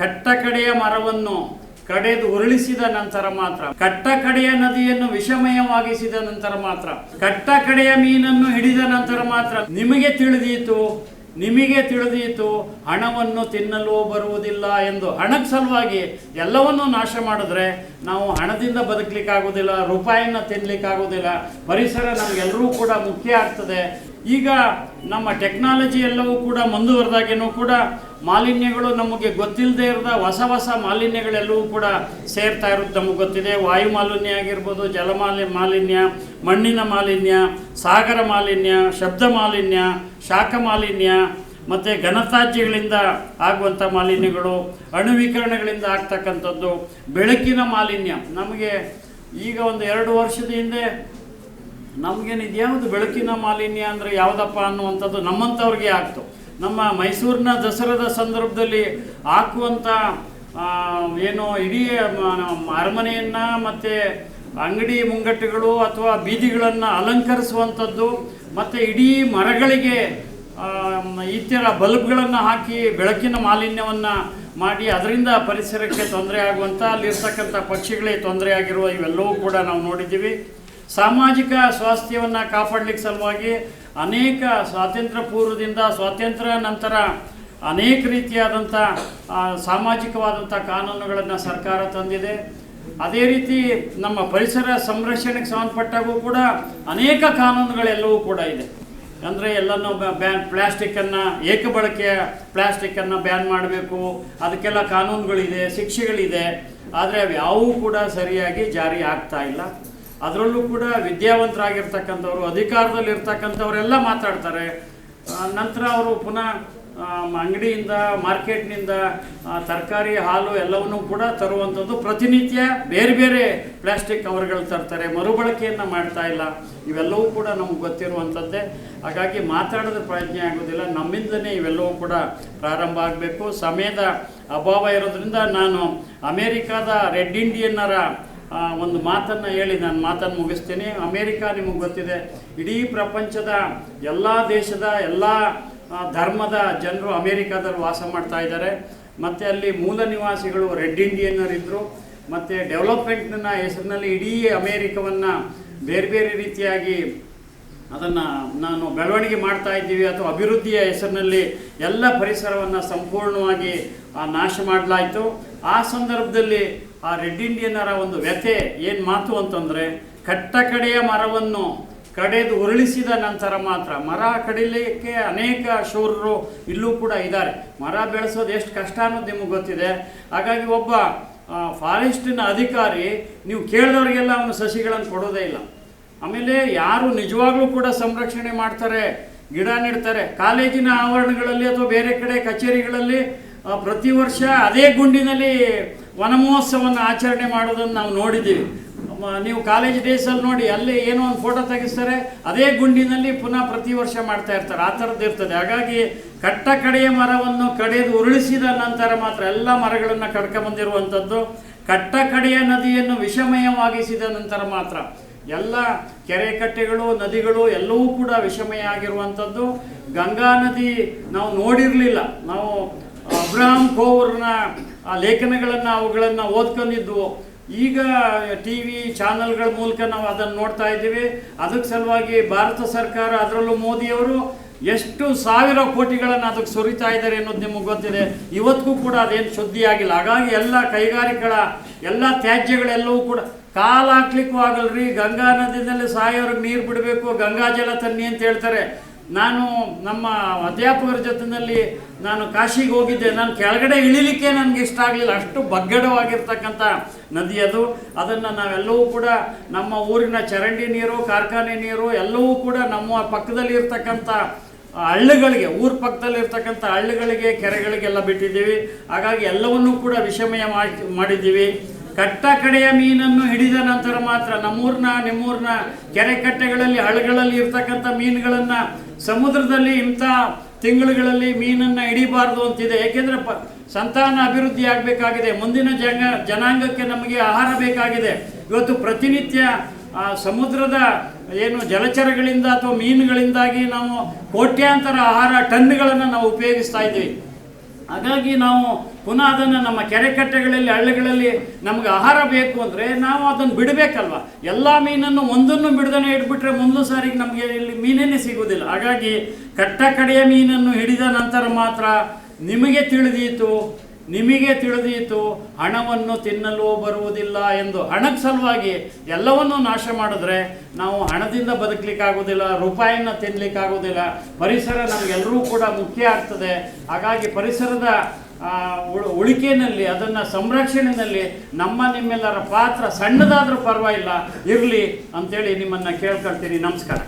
ಕಟ್ಟ ಕಡೆಯ ಮರವನ್ನು ಕಡೆದು ಉರುಳಿಸಿದ ನಂತರ ಮಾತ್ರ ಕಟ್ಟ ಕಡೆಯ ನದಿಯನ್ನು ವಿಷಮಯವಾಗಿಸಿದ ನಂತರ ಮಾತ್ರ ಕಟ್ಟ ಕಡೆಯ ಮೀನನ್ನು ಹಿಡಿದ ನಂತರ ಮಾತ್ರ ನಿಮಗೆ ತಿಳಿದೀತು ನಿಮಗೆ ತಿಳಿದೀತು, ಹಣವನ್ನು ತಿನ್ನಲು ಬರುವುದಿಲ್ಲ ಎಂದು ಹಣದ ಸಲುವಾಗಿ ಎಲ್ಲವನ್ನೂ ನಾಶ ಮಾಡಿದ್ರೆ ನಾವು ಹಣದಿಂದ ಬದುಕಲಿಕ್ಕಾಗೋದಿಲ್ಲ ರೂಪಾಯಿನ ತಿನ್ನಲಿಕ್ಕಾಗೋದಿಲ್ಲ ಪರಿಸರ ನಮಗೆಲ್ಲರೂ ಕೂಡ ಮುಖ್ಯ ಆಗ್ತದೆ. ಈಗ ನಮ್ಮ ಟೆಕ್ನಾಲಜಿ ಎಲ್ಲವೂ ಕೂಡ ಮುಂದುವರೆದಾಗೇನೂ ಕೂಡ ಮಾಲಿನ್ಯಗಳು ನಮಗೆ ಗೊತ್ತಿಲ್ಲದೆ ಇರದ ಹೊಸ ಹೊಸ ಮಾಲಿನ್ಯಗಳೆಲ್ಲವೂ ಕೂಡ ಸೇರ್ತಾ ಇರೋದು ನಮಗೆ ಗೊತ್ತಿದೆ. ವಾಯು ಮಾಲಿನ್ಯ ಆಗಿರ್ಬೋದು ಜಲ ಮಾಲಿ ಮಾಲಿನ್ಯ, ಮಣ್ಣಿನ ಮಾಲಿನ್ಯ, ಸಾಗರ ಮಾಲಿನ್ಯ, ಶಬ್ದ ಮಾಲಿನ್ಯ, ಶಾಖ ಮಾಲಿನ್ಯ, ಮತ್ತು ಘನತ್ಯಾಜ್ಯಗಳಿಂದ ಆಗುವಂಥ ಮಾಲಿನ್ಯಗಳು, ಅಣುವೀಕರಣಗಳಿಂದ ಆಗ್ತಕ್ಕಂಥದ್ದು, ಬೆಳಕಿನ ಮಾಲಿನ್ಯ. ನಮಗೆ ಈಗ ಒಂದು ಎರಡು ವರ್ಷದ ಹಿಂದೆ ನಮಗೇನಿದೆಯಾ ಇದ್ಯಾವುದು ಬೆಳಕಿನ ಮಾಲಿನ್ಯ ಅಂದರೆ ಯಾವುದಪ್ಪ ಅನ್ನುವಂಥದ್ದು ನಮ್ಮಂಥವ್ರಿಗೆ ಆಗ್ತು. ನಮ್ಮ ಮೈಸೂರಿನ ದಸರಾದ ಸಂದರ್ಭದಲ್ಲಿ ಹಾಕುವಂಥ ಏನು ಇಡೀ ಅರಮನೆಯನ್ನು ಮತ್ತು ಅಂಗಡಿ ಮುಂಗಟ್ಟುಗಳು ಅಥವಾ ಬೀದಿಗಳನ್ನು ಅಲಂಕರಿಸುವಂಥದ್ದು, ಮತ್ತು ಇಡೀ ಮರಗಳಿಗೆ ಇತರ ಬಲ್ಬ್ಗಳನ್ನು ಹಾಕಿ ಬೆಳಕಿನ ಮಾಲಿನ್ಯವನ್ನು ಮಾಡಿ ಅದರಿಂದ ಪರಿಸರಕ್ಕೆ ತೊಂದರೆ ಆಗುವಂಥ ಅಲ್ಲಿರ್ತಕ್ಕಂಥ ಪಕ್ಷಿಗಳೇ ತೊಂದರೆ ಆಗಿರುವ ಇವೆಲ್ಲವೂ ಕೂಡ ನಾವು ನೋಡಿದ್ದೀವಿ. ಸಾಮಾಜಿಕ ಸ್ವಾಸ್ಥ್ಯವನ್ನು ಕಾಪಾಡಲಿಕ್ಕೆ ಸಲುವಾಗಿ ಅನೇಕ ಸ್ವಾತಂತ್ರ್ಯ ಪೂರ್ವದಿಂದ ಸ್ವಾತಂತ್ರ್ಯ ನಂತರ ಅನೇಕ ರೀತಿಯಾದಂಥ ಸಾಮಾಜಿಕವಾದಂಥ ಕಾನೂನುಗಳನ್ನು ಸರ್ಕಾರ ತಂದಿದೆ. ಅದೇ ರೀತಿ ನಮ್ಮ ಪರಿಸರ ಸಂರಕ್ಷಣೆಗೆ ಸಂಬಂಧಪಟ್ಟಾಗೂ ಕೂಡ ಅನೇಕ ಕಾನೂನುಗಳೆಲ್ಲವೂ ಕೂಡ ಇದೆ. ಅಂದರೆ ಎಲ್ಲನೂ ಬ್ಯಾನ್ ಪ್ಲ್ಯಾಸ್ಟಿಕ್ಕನ್ನು ಏಕಬಳಕೆ ಪ್ಲ್ಯಾಸ್ಟಿಕ್ಕನ್ನು ಬ್ಯಾನ್ ಮಾಡಬೇಕು. ಅದಕ್ಕೆಲ್ಲ ಕಾನೂನುಗಳಿದೆ, ಶಿಕ್ಷೆಗಳಿದೆ. ಆದರೆ ಅವು ಕೂಡ ಸರಿಯಾಗಿ ಜಾರಿ ಆಗ್ತಾ ಇಲ್ಲ. ಅದರಲ್ಲೂ ಕೂಡ ವಿದ್ಯಾವಂತರಾಗಿರ್ತಕ್ಕಂಥವ್ರು ಅಧಿಕಾರದಲ್ಲಿ ಇರ್ತಕ್ಕಂಥವರೆಲ್ಲ ಮಾತಾಡ್ತಾರೆ ನಂತರ ಅವರು ಪುನಃ ಅಂಗಡಿಯಿಂದ, ಮಾರ್ಕೆಟ್ನಿಂದ ತರಕಾರಿ, ಹಾಲು ಎಲ್ಲವನ್ನೂ ಕೂಡ ತರುವಂಥದ್ದು ಪ್ರತಿನಿತ್ಯ ಬೇರೆ ಬೇರೆ ಪ್ಲಾಸ್ಟಿಕ್ ಕವರ್ಗಳು ತರ್ತಾರೆ. ಮರುಬಳಕೆಯನ್ನು ಮಾಡ್ತಾ ಇಲ್ಲ. ಇವೆಲ್ಲವೂ ಕೂಡ ನಮ್ಗೆ ಗೊತ್ತಿರುವಂಥದ್ದೇ. ಹಾಗಾಗಿ ಮಾತಾಡೋದು ಪ್ರಯತ್ನ ಆಗೋದಿಲ್ಲ. ನಮ್ಮಿಂದಲೇ ಇವೆಲ್ಲವೂ ಕೂಡ ಪ್ರಾರಂಭ ಆಗಬೇಕು. ಸಮಯದ ಅಭಾವ ಇರೋದ್ರಿಂದ ನಾನು ಅಮೇರಿಕಾದ ರೆಡ್ ಇಂಡಿಯನ್ನರ ಒಂದು ಮಾತನ್ನು ಹೇಳಿ, ನಾನು ಮಾತನ್ನು ಮುಗಿಸ್ತೀನಿ. ಅಮೇರಿಕ ನಿಮಗೆ ಗೊತ್ತಿದೆ, ಇಡೀ ಪ್ರಪಂಚದ ಎಲ್ಲ ದೇಶದ ಎಲ್ಲ ಧರ್ಮದ ಜನರು ಅಮೇರಿಕಾದಲ್ಲಿ ವಾಸ ಮಾಡ್ತಾ ಇದ್ದಾರೆ. ಮತ್ತು ಅಲ್ಲಿ ಮೂಲ ನಿವಾಸಿಗಳು ರೆಡ್ ಇಂಡಿಯನ್ನರಿದ್ದರು ಮತ್ತು ಡೆವಲಪ್ಮೆಂಟ್ನ ಹೆಸರಿನಲ್ಲಿ ಇಡೀ ಅಮೇರಿಕವನ್ನು ಬೇರೆ ಬೇರೆ ರೀತಿಯಾಗಿ ಅದನ್ನು ನಾನು ಬೆಳವಣಿಗೆ ಮಾಡ್ತಾ ಇದ್ದೀವಿ ಅಥವಾ ಅಭಿವೃದ್ಧಿಯ ಹೆಸರಿನಲ್ಲಿ ಎಲ್ಲ ಪರಿಸರವನ್ನು ಸಂಪೂರ್ಣವಾಗಿ ನಾಶ ಮಾಡಲಾಯಿತು. ಆ ಸಂದರ್ಭದಲ್ಲಿ ಆ ರೆಡ್ ಇಂಡಿಯನ್ನರ ಒಂದು ವ್ಯಥೆ ಏನು ಮಾತು ಅಂತಂದರೆ, ಕಟ್ಟ ಕಡೆಯ ಮರವನ್ನು ಕಡೆದು ಉರುಳಿಸಿದ ನಂತರ ಮಾತ್ರ ಮರ ಕಡಿಲಿಕ್ಕೆ ಅನೇಕ ಶೂರರು ಇಲ್ಲೂ ಕೂಡ ಇದ್ದಾರೆ. ಮರ ಬೆಳೆಸೋದು ಎಷ್ಟು ಕಷ್ಟ ಅನ್ನೋದು ನಿಮಗೆ ಗೊತ್ತಿದೆ. ಹಾಗಾಗಿ ಒಬ್ಬ ಫಾರೆಸ್ಟಿನ ಅಧಿಕಾರಿ ನೀವು ಕೇಳಿದವರಿಗೆಲ್ಲ ಅವನು ಸಸಿಗಳನ್ನು ಕೊಡೋದೇ ಇಲ್ಲ. ಆಮೇಲೆ ಯಾರು ನಿಜವಾಗ್ಲೂ ಕೂಡ ಸಂರಕ್ಷಣೆ ಮಾಡ್ತಾರೆ, ಗಿಡ ನೀಡ್ತಾರೆ, ಕಾಲೇಜಿನ ಆವರಣಗಳಲ್ಲಿ ಅಥವಾ ಬೇರೆ ಕಡೆ ಕಚೇರಿಗಳಲ್ಲಿ ಪ್ರತಿ ವರ್ಷ ಅದೇ ಗುಂಡಿನಲ್ಲಿ ವನ ಮಹೋತ್ಸವವನ್ನು ಆಚರಣೆ ಮಾಡೋದನ್ನು ನಾವು ನೋಡಿದ್ದೀವಿ. ನೀವು ಕಾಲೇಜ್ ಡೇಸಲ್ಲಿ ನೋಡಿ ಅಲ್ಲಿ ಏನೋ ಒಂದು ಫೋಟೋ ತೆಗೆಸ್ತಾರೆ, ಅದೇ ಗುಂಡಿನಲ್ಲಿ ಪುನಃ ಪ್ರತಿ ವರ್ಷ ಮಾಡ್ತಾ ಇರ್ತಾರೆ. ಆ ಥರದ್ದು ಇರ್ತದೆ. ಹಾಗಾಗಿ ಕಟ್ಟ ಕಡೆಯ ಮರವನ್ನು ಕಡೆದು ಉರುಳಿಸಿದ ನಂತರ ಮಾತ್ರ ಎಲ್ಲ ಮರಗಳನ್ನು ಕಡ್ಕೊಂಬಂದಿರುವಂಥದ್ದು ಕಟ್ಟ ಕಡೆಯ ನದಿಯನ್ನು ವಿಷಮಯವಾಗಿಸಿದ ನಂತರ ಮಾತ್ರ ಎಲ್ಲ ಕೆರೆ ಕಟ್ಟೆಗಳು, ನದಿಗಳು ಎಲ್ಲವೂ ಕೂಡ ವಿಷಮಯ ಆಗಿರುವಂಥದ್ದು. ಗಂಗಾ ನದಿ ನಾವು ನೋಡಿರಲಿಲ್ಲ. ನಾವು ಅಬ್ರಹಾಂ ಕೋವರ್ನ ಆ ಲೇಖನಗಳನ್ನು ಅವುಗಳನ್ನು ಓದ್ಕೊಂಡಿದ್ವು. ಈಗ ಟಿ ವಿ ಚಾನಲ್ಗಳ ಮೂಲಕ ನಾವು ಅದನ್ನು ನೋಡ್ತಾ ಇದ್ದೀವಿ. ಅದಕ್ಕೆ ಸಲುವಾಗಿ ಭಾರತ ಸರ್ಕಾರ, ಅದರಲ್ಲೂ ಮೋದಿಯವರು ಎಷ್ಟು ಸಾವಿರ ಕೋಟಿಗಳನ್ನು ಅದಕ್ಕೆ ಸುರಿತಾ ಇದ್ದಾರೆ ಅನ್ನೋದು ನಿಮಗೆ ಗೊತ್ತಿದೆ. ಇವತ್ತಿಗೂ ಕೂಡ ಅದೇನು ಶುದ್ಧಿ ಆಗಿಲ್ಲ. ಹಾಗಾಗಿ ಎಲ್ಲ ಕೈಗಾರಿಕೆಗಳ, ಎಲ್ಲ ತ್ಯಾಜ್ಯಗಳೆಲ್ಲವೂ ಕೂಡ ಕಾಲು ಹಾಕ್ಲಿಕ್ಕೂ ಆಗಲ್ರಿ. ಗಂಗಾ ನದಿಯಲ್ಲಿ ಸಾಯೋರಿಗೆ ನೀರು ಬಿಡಬೇಕು, ಗಂಗಾ ಜಲ ತನ್ನಿ ಅಂತ ಹೇಳ್ತಾರೆ. ನಾನು ನಮ್ಮ ಅಧ್ಯಾಪಕರ ಜೊತೆಯಲ್ಲಿ ನಾನು ಕಾಶಿಗೆ ಹೋಗಿದ್ದೆ. ನಾನು ಕೆಳಗಡೆ ಇಳಿಲಿಕ್ಕೆ ನನಗೆ ಇಷ್ಟ ಆಗಲಿಲ್ಲ. ಅಷ್ಟು ಬಗ್ಗಡವಾಗಿರ್ತಕ್ಕಂಥ ನದಿ ಅದು. ಅದನ್ನು ನಾವೆಲ್ಲವೂ ಕೂಡ ನಮ್ಮ ಊರಿನ ಚರಂಡಿ ನೀರು, ಕಾರ್ಖಾನೆ ನೀರು ಎಲ್ಲವೂ ಕೂಡ ನಮ್ಮ ಪಕ್ಕದಲ್ಲಿ ಇರ್ತಕ್ಕಂಥ ಹಳ್ಳಿಗಳಿಗೆ, ಊರ ಪಕ್ಕದಲ್ಲಿ ಇರ್ತಕ್ಕಂಥ ಹಳ್ಳಿಗಳಿಗೆ, ಕೆರೆಗಳಿಗೆಲ್ಲ ಬಿಟ್ಟಿದ್ದೀವಿ. ಹಾಗಾಗಿ ಎಲ್ಲವನ್ನೂ ಕೂಡ ವಿಷಮಯ ಮಾಡಿ, ಮಾಡಿದ್ದೀವಿ. ಕಟ್ಟ ಕಡೆಯ ಮೀನನ್ನು ಹಿಡಿದ ನಂತರ ಮಾತ್ರ ನಮ್ಮೂರಿನ, ನಿಮ್ಮೂರ್ನ ಕೆರೆ ಕಟ್ಟೆಗಳಲ್ಲಿ, ಹಳ್ಳಗಳಲ್ಲಿ ಇರ್ತಕ್ಕಂಥ ಮೀನುಗಳನ್ನು ಸಮುದ್ರದಲ್ಲಿ ಇಂಥ ತಿಂಗಳುಗಳಲ್ಲಿ ಮೀನನ್ನು ಹಿಡಿಬಾರದು ಅಂತಿದೆ. ಏಕೆಂದರೆ ಪ, ಸಂತಾನ ಅಭಿವೃದ್ಧಿ ಆಗಬೇಕಾಗಿದೆ. ಮುಂದಿನ ಜಂಗ ಜನಾಂಗಕ್ಕೆ ನಮಗೆ ಆಹಾರ ಬೇಕಾಗಿದೆ. ಇವತ್ತು ಪ್ರತಿನಿತ್ಯ ಸಮುದ್ರದ ಏನು ಜಲಚರಗಳಿಂದ ಅಥವಾ ಮೀನುಗಳಿಂದಾಗಿ ನಾವು ಕೋಟ್ಯಾಂತರ ಆಹಾರ ಟನ್ಗಳನ್ನು ನಾವು ಉಪಯೋಗಿಸ್ತಾ ಇದ್ದೀವಿ. ಹಾಗಾಗಿ ನಾವು ಪುನಃ ಅದನ್ನು ನಮ್ಮ ಕೆರೆ ಕಟ್ಟೆಗಳಲ್ಲಿ, ಹಳ್ಳಿಗಳಲ್ಲಿ ನಮ್ಗೆ ಆಹಾರ ಬೇಕು ಅಂದರೆ ನಾವು ಅದನ್ನು ಬಿಡಬೇಕಲ್ವ? ಎಲ್ಲ ಮೀನನ್ನು ಒಂದನ್ನು ಬಿಡದೇ ಇಟ್ಬಿಟ್ರೆ ಮೊದಲು ಸಾರಿಗೆ ನಮಗೆ ಇಲ್ಲಿ ಮೀನೇ ಸಿಗುವುದಿಲ್ಲ. ಹಾಗಾಗಿ ಕಟ್ಟ ಕಡೆಯ ಮೀನನ್ನು ಹಿಡಿದ ನಂತರ ಮಾತ್ರ ನಿಮಗೆ ತಿಳಿದೀತು. ನಿಮಗೆ ತಿಳಿದೀತು, ಹಣವನ್ನು ತಿನ್ನಲು ಬರುವುದಿಲ್ಲ ಎಂದು ಹಣದ ಸಲುವಾಗಿ ಎಲ್ಲವನ್ನೂ ನಾಶ ಮಾಡಿದ್ರೆ ನಾವು ಹಣದಿಂದ ಬದುಕಲಿಕ್ಕಾಗೋದಿಲ್ಲ ರೂಪಾಯಿನ ತಿನ್ನಲಿಕ್ಕಾಗೋದಿಲ್ಲ ಪರಿಸರ ನಮಗೆಲ್ಲರೂ ಕೂಡ ಮುಖ್ಯ ಆಗ್ತದೆ. ಹಾಗಾಗಿ ಪರಿಸರದ ಉಳಿಕೆಯಲ್ಲಿ ಅದನ್ನು ಸಂರಕ್ಷಣೆಯಲ್ಲಿ ನಮ್ಮ ನಿಮ್ಮೆಲ್ಲರ ಪಾತ್ರ ಸಣ್ಣದಾದರೂ ಪರವಾಗಿಲ್ಲ, ಇರಲಿ ಅಂತೇಳಿ ನಿಮ್ಮನ್ನು ಕೇಳ್ಕೊಳ್ತೀನಿ. ನಮಸ್ಕಾರ.